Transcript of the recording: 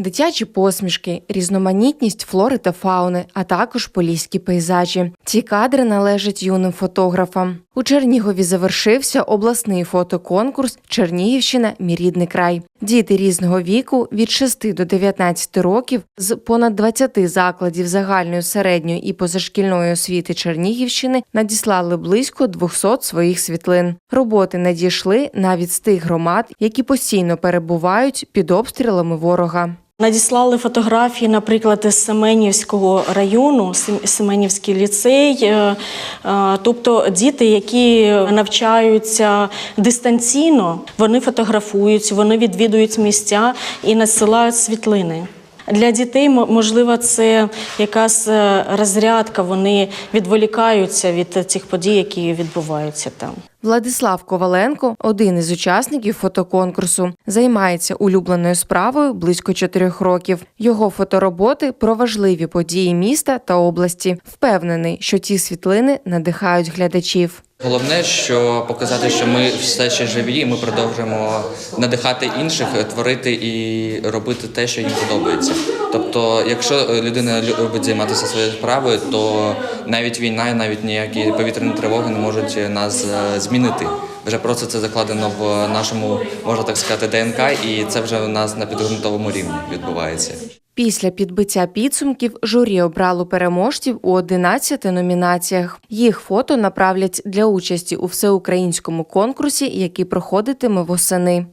дитячі посмішки, різноманітність флори та фауни, а також поліські пейзажі. Ці кадри належать юним фотографам. У Чернігові завершився обласний фотоконкурс Чернігівщина Мій рідний край. Діти різного віку від 6 до 19 років з понад 20 закладів загальної середньої і позашкільної освіти Чернігівщини надіслали близько 200 своїх світлин. Роботи надійшли навіть з тих громад, які постійно перебувають під обстрілами ворога. Надіслали фотографії, наприклад, з Семенівського району, Сем- Семенівський ліцей, е, е, тобто діти, які навчаються дистанційно, вони фотографують, вони відвідують місця і надсилають світлини. Для дітей можливо це якась е, розрядка, вони відволікаються від цих подій, які відбуваються там. Владислав Коваленко, один із учасників фотоконкурсу, займається улюбленою справою близько чотирьох років. Його фотороботи про важливі події міста та області. Впевнений, що ці світлини надихають глядачів. Головне, що показати, що ми все ще живі, і ми продовжуємо надихати інших, творити і робити те, що їм подобається. Тобто, якщо е, людина любить займатися своєю справою, то навіть війна, навіть ніякі повітряні тривоги не можуть нас е, змінити. Вже просто це закладено в нашому, можна так сказати, ДНК, і це вже у нас на підґрунтовому рівні відбувається. Після підбиття підсумків журі обрало переможців у 11 номінаціях. Їх фото направлять для участі у всеукраїнському конкурсі, який проходитиме восени.